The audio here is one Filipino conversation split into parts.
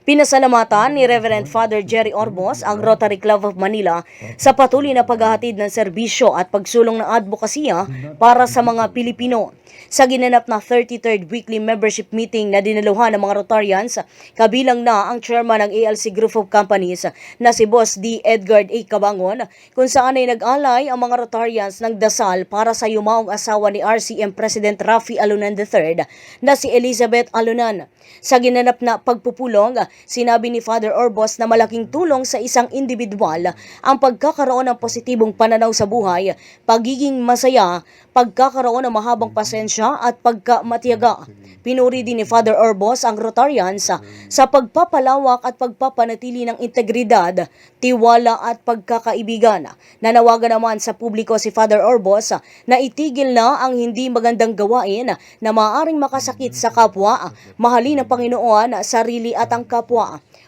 Pinasalamatan ni Reverend Father Jerry Orbos ang Rotary Club of Manila sa patuloy na paghahatid ng serbisyo at pagsulong ng advokasya para sa mga Pilipino. Sa ginanap na 33rd weekly membership meeting na dinaluhan ng mga Rotarians, kabilang na ang chairman ng ALC Group of Companies na si Boss D. Edgard A. Cabangon, kung saan ay nag-alay ang mga Rotarians ng dasal para sa yumaong asawa ni RCM President Rafi Alunan III na si Elizabeth Alunan. Sa ginanap na pagpupulong, sinabi ni Father Orbos na malaking tulong sa isang individual ang pagkakaroon ng positibong pananaw sa buhay, pagiging masaya, pagkakaroon ng mahabang pasensya at pagkamatiyaga. Pinuri din ni Father Orbos ang Rotarians sa pagpapalawak at pagpapanatili ng integridad, tiwala at pagkakaibigan. Nanawagan naman sa publiko si Father Orbos na itigil na ang hindi magandang gawain na maaaring makasakit sa kapwa, mahalin ng Panginoon, sarili at ang kapwa.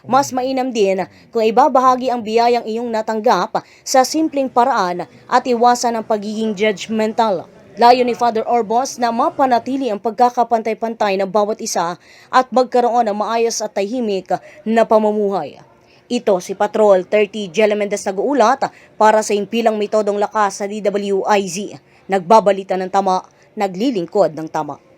Mas mainam din kung ibabahagi ang biyayang iyong natanggap sa simpleng paraan at iwasan ang pagiging judgmental. Layo ni Father Orbos na mapanatili ang pagkakapantay-pantay ng bawat isa at magkaroon ng maayos at tahimik na pamumuhay. Ito si Patrol 30 Jelle Mendez nag-uulat para sa impilang metodong lakas sa DWIZ. Nagbabalita ng tama, naglilingkod ng tama.